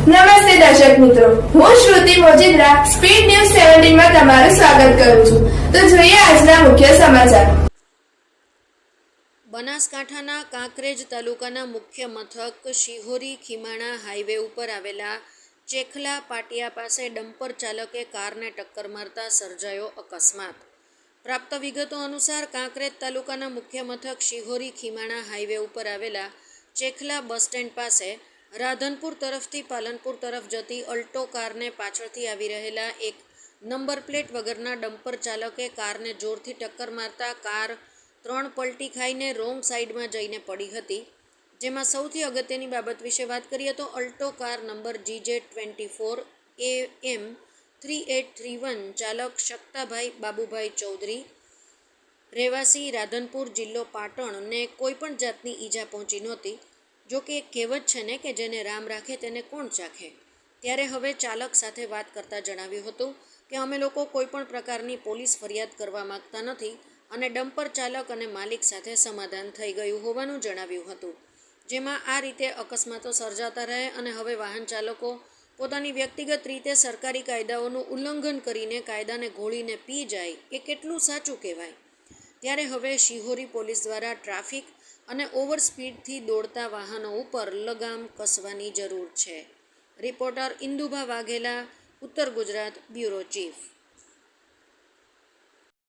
નમસ્તે દર્શક મિત્રો. હું શ્રુતિ મોજીદ્રા, સ્પીડ ન્યૂઝ સેવન્ટીનમાં તમારું સ્વાગત કરું છું. તો જોઈએ આજના મુખ્ય સમાચાર. બનાસકાંઠાના કાંકરેજ તાલુકાના મુખ્ય મથક શિહોરી ખીમાણા હાઈવે ઉપર આવેલા ચેખલા પાટિયા પાસે ડમ્પર ચાલકે કારને ટક્કર મારતા સર્જાયો અકસ્માત. પ્રાપ્ત વિગતો અનુસાર કાંકરેજ તાલુકાના મુખ્ય મથક શિહોરી ખીમાણા હાઈવે ઉપર આવેલા ચેખલા બસ સ્ટેન્ડ પાસે રાધનપુર તરફથી પાલનપુર તરફ જતી અલ્ટો કારને પાછળથી આવી રહેલા એક નંબર પ્લેટ વગરના ડમ્પર ચાલકે કારને જોરથી ટક્કર મારતા કાર ત્રણ પલટી ખાઈને રોંગ સાઈડમાં જઈને પડી હતી. જેમાં સૌથી અગત્યની બાબત વિશે વાત કરીએ તો Alto car number GJ twenty four A M three eight three one ચાલક શકતાભાઈ બાબુભાઈ ચૌધરી, રહેવાસી રાધનપુર જિલ્લો પાટણને કોઈપણ જાતની ઈજા પહોંચી નહોતી. જો કે એક કહેવત છે ને કે જેને રામ રાખે તેને કોણ ચાખે? ત્યારે હવે ચાલક સાથે વાત કરતાં જણાવ્યું હતું કે અમે લોકો કોઈ પણ પ્રકારની પોલીસ ફરિયાદ કરવા માંગતા નથી અને ડમ્પર ચાલક અને માલિક સાથે સમાધાન થઈ ગયું હોવાનું જણાવ્યું હતું. જેમાં આ રીતે અકસ્માતો સર્જાતા રહે અને હવે વાહન ચાલકો પોતાની વ્યક્તિગત રીતે સરકારી કાયદાઓનું ઉલ્લંઘન કરીને કાયદાને ઘોળીને પી જાય એ કેટલું સાચું કહેવાય? ત્યારે હવે શિહોરી પોલીસ દ્વારા ટ્રાફિક અને ઓવર સ્પીડથી દોડતા વાહનો ઉપર લગામ કસવાની જરૂર છે. રિપોર્ટર ઇન્દુભા વાઘેલા, ઉત્તર ગુજરાત બ્યુરો ચીફ.